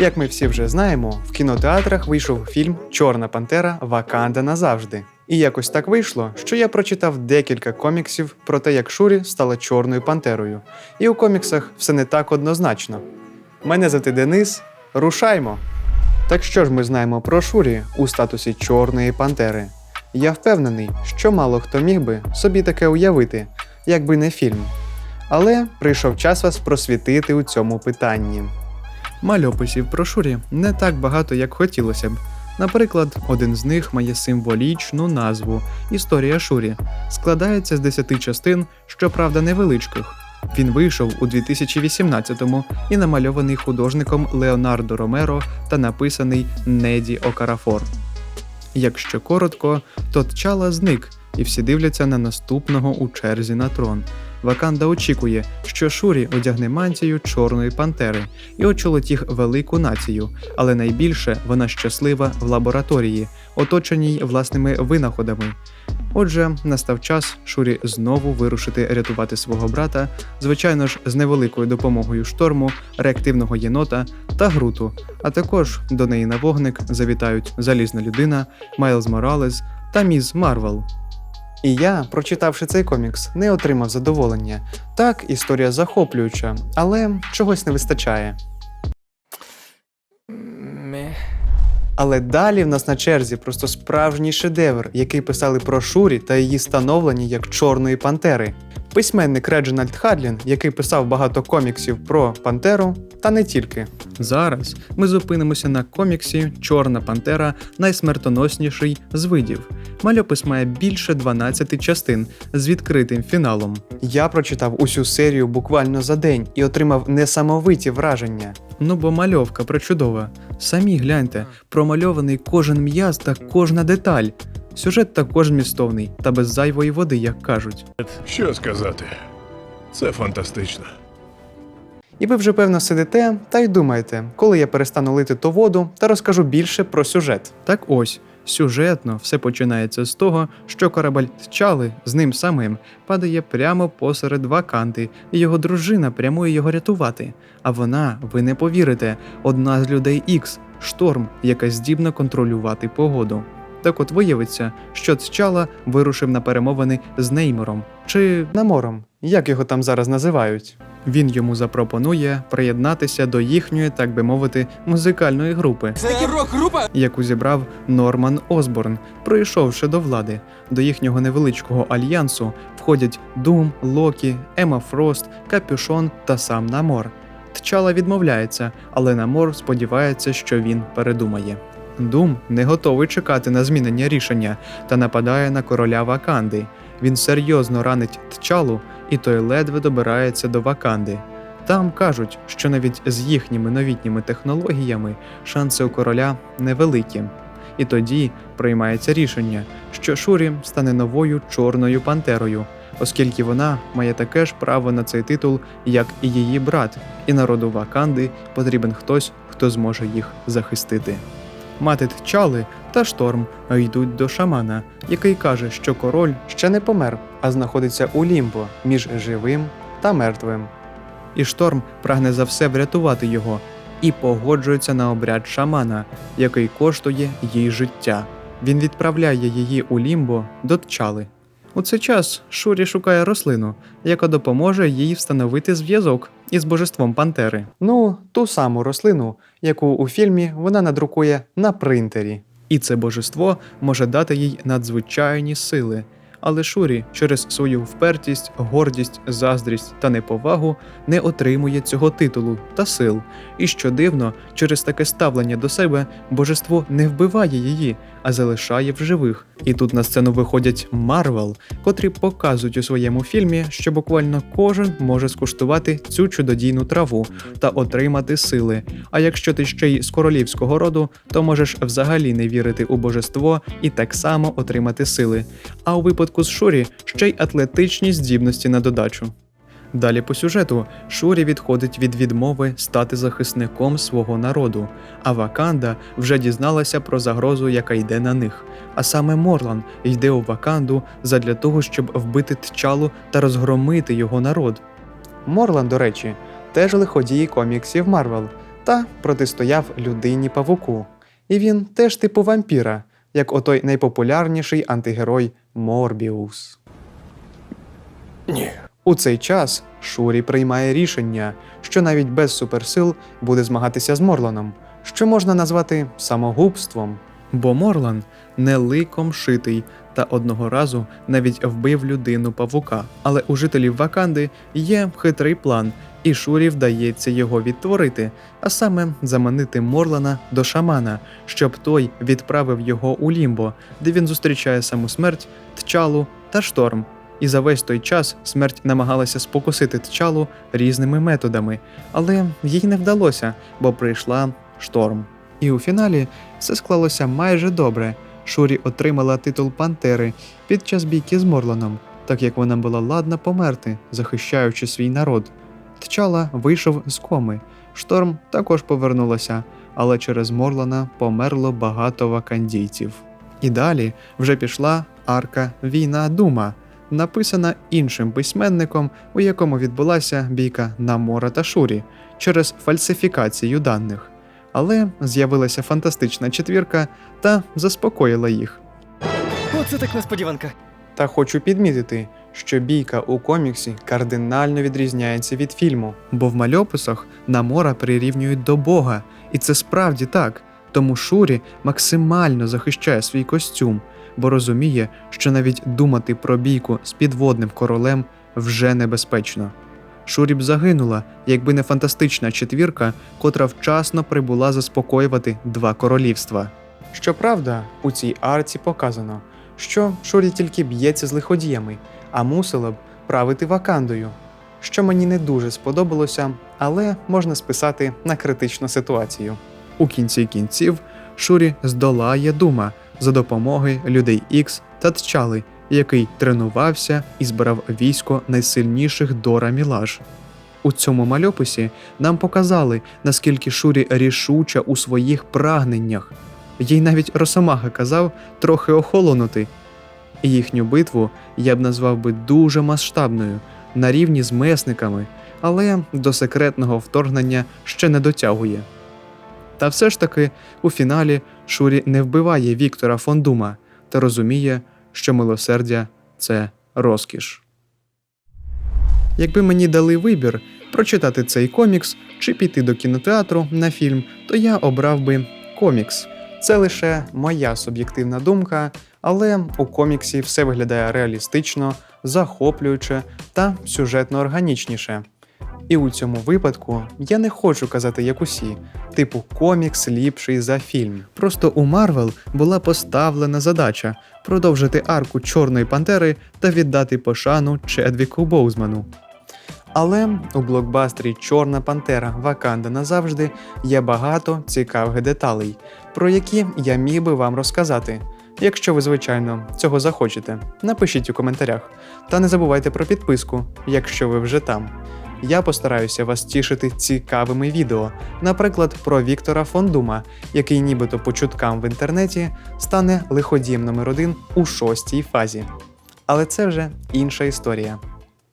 Як ми всі вже знаємо, в кінотеатрах вийшов фільм Чорна Пантера Ваканда назавжди. І якось так вийшло, що я прочитав декілька коміксів про те, як Шурі стала чорною пантерою. І у коміксах все не так однозначно. Мене звати Денис. Рушаймо! Так що ж ми знаємо про Шурі у статусі Чорної пантери? Я впевнений, що мало хто міг би собі таке уявити, якби не фільм. Але прийшов час вас просвітити у цьому питанні. Мальописів про Шурі не так багато, як хотілося б. Наприклад, один з них має символічну назву Історія Шурі, складається з 10 частин, щоправда, невеличких. Він вийшов у 2018-му і намальований художником Леонардо Ромеро та написаний Неді Окарафор. Якщо коротко, то Тчала зник, і всі дивляться на наступного у черзі на трон. Ваканда очікує, що Шурі одягне мантію чорної пантери і очолить їх велику націю, але найбільше вона щаслива в лабораторії, оточеній власними винаходами. Отже, настав час Шурі знову вирушити рятувати свого брата, звичайно ж, з невеликою допомогою шторму, реактивного єнота та груту. А також до неї на вогник завітають залізна людина, Майлз Моралес та Міз Марвел. І я, прочитавши цей комікс, не отримав задоволення. Так, історія захоплююча, але чогось не вистачає. Але далі в нас на черзі просто справжній шедевр, який писали про Шурі та її становлення як Чорної пантери. Письменник Реджинальд Хадлін, який писав багато коміксів про пантеру, та не тільки. Зараз ми зупинимося на коміксі Чорна пантера найсмертоносніший з видів. Мальопис має більше 12 частин з відкритим фіналом. Я прочитав усю серію буквально за день і отримав несамовиті враження. Ну бо мальовка причудова. Самі гляньте, промальований кожен м'яз та кожна деталь. Сюжет також змістовний та без зайвої води, як кажуть. Що сказати? Це фантастично. І ви вже певно сидите та й думаєте, коли я перестану лити ту воду та розкажу більше про сюжет. Так ось. Сюжетно все починається з того, що корабель Тчали з ним самим падає прямо посеред ваканти, і його дружина прямує його рятувати. А вона, ви не повірите, одна з людей Ікс шторм, яка здібна контролювати погоду. Так от виявиться, що Тчала вирушив на перемовини з Неймором чи Намором, як його там зараз називають. Він йому запропонує приєднатися до їхньої, так би мовити, музикальної групи, Це рок-група? яку зібрав Норман Осборн, пройшовши до влади. До їхнього невеличкого альянсу входять Дум, Локі, Ема Фрост, Капюшон та сам Намор. Тчала відмовляється, але Намор сподівається, що він передумає. Дум не готовий чекати на змінення рішення та нападає на короля Ваканди. Він серйозно ранить Тчалу, і той ледве добирається до Ваканди. Там кажуть, що навіть з їхніми новітніми технологіями шанси у короля невеликі. І тоді приймається рішення, що Шурі стане новою чорною пантерою, оскільки вона має таке ж право на цей титул, як і її брат, і народу Ваканди потрібен хтось, хто зможе їх захистити. Мати Тчали та шторм йдуть до шамана, який каже, що король ще не помер, а знаходиться у лімбо між живим та мертвим. І шторм прагне за все врятувати його і погоджується на обряд шамана, який коштує їй життя. Він відправляє її у лімбо до Тчали. У цей час Шурі шукає рослину, яка допоможе їй встановити зв'язок із божеством Пантери. Ну, ту саму рослину, яку у фільмі вона надрукує на принтері. І це божество може дати їй надзвичайні сили. Але Шурі через свою впертість, гордість, заздрість та неповагу не отримує цього титулу та сил. І що дивно, через таке ставлення до себе божество не вбиває її, а залишає в живих. І тут на сцену виходять Марвел, котрі показують у своєму фільмі, що буквально кожен може скуштувати цю чудодійну траву та отримати сили. А якщо ти ще й з королівського роду, то можеш взагалі не вірити у божество і так само отримати сили. А у випадку з Шурі ще й атлетичні здібності на додачу. Далі по сюжету Шурі відходить від відмови стати захисником свого народу, а Ваканда вже дізналася про загрозу, яка йде на них. А саме Морлан йде у Ваканду задля того, щоб вбити Тчалу та розгромити його народ. Морлан, до речі, теж лиходій коміксів Марвел. та протистояв людині павуку. І він теж типу вампіра, як отой найпопулярніший антигерой Морбіус. У цей час Шурі приймає рішення, що навіть без суперсил буде змагатися з Морланом, що можна назвати самогубством. Бо Морлан не ликом шитий та одного разу навіть вбив людину павука. Але у жителів Ваканди є хитрий план, і Шурі вдається його відтворити, а саме заманити Морлана до шамана, щоб той відправив його у лімбо, де він зустрічає саму смерть, тчалу та шторм. І за весь той час смерть намагалася спокусити тчалу різними методами, але їй не вдалося, бо прийшла шторм. І у фіналі все склалося майже добре. Шурі отримала титул Пантери під час бійки з Морланом, так як вона була ладна померти, захищаючи свій народ. Тчала вийшов з коми. Шторм також повернулася, але через Морлана померло багато вакандійців. І далі вже пішла арка Війна Дума, написана іншим письменником, у якому відбулася бійка Намора та Шурі через фальсифікацію даних. Але з'явилася фантастична четвірка та заспокоїла їх. Оце так несподіванка. Та хочу підмітити, що бійка у коміксі кардинально відрізняється від фільму, бо в мальописах Намора прирівнюють до Бога, і це справді так. Тому Шурі максимально захищає свій костюм, бо розуміє, що навіть думати про бійку з підводним королем вже небезпечно. Шурі б загинула, якби не фантастична четвірка, котра вчасно прибула заспокоювати два королівства. Щоправда, у цій арці показано, що Шурі тільки б'ється з лиходіями, а мусила б правити вакандою, що мені не дуже сподобалося, але можна списати на критичну ситуацію. У кінці кінців Шурі здолає дума за допомогою людей Ікс та Тчали, який тренувався і збирав військо найсильніших Дора Мілаж. У цьому мальописі нам показали, наскільки Шурі рішуча у своїх прагненнях. Їй навіть Росомаха казав трохи охолонути. Їхню битву я б назвав би дуже масштабною, на рівні з месниками, але до секретного вторгнення ще не дотягує. Та все ж таки, у фіналі Шурі не вбиває Віктора Фондума та розуміє, що милосердя це розкіш. Якби мені дали вибір прочитати цей комікс чи піти до кінотеатру на фільм, то я обрав би комікс. Це лише моя суб'єктивна думка, але у коміксі все виглядає реалістично, захоплююче та сюжетно органічніше. І у цьому випадку я не хочу казати як усі, типу комікс ліпший за фільм. Просто у Марвел була поставлена задача продовжити арку Чорної Пантери та віддати пошану Чедвіку Боузману. Але у блокбастері Чорна Пантера Ваканда назавжди є багато цікавих деталей, про які я міг би вам розказати. Якщо ви, звичайно, цього захочете, напишіть у коментарях. Та не забувайте про підписку, якщо ви вже там. Я постараюся вас тішити цікавими відео, наприклад, про Віктора Фондума, який нібито по чуткам в інтернеті стане лиходієм номер один у шостій фазі. Але це вже інша історія.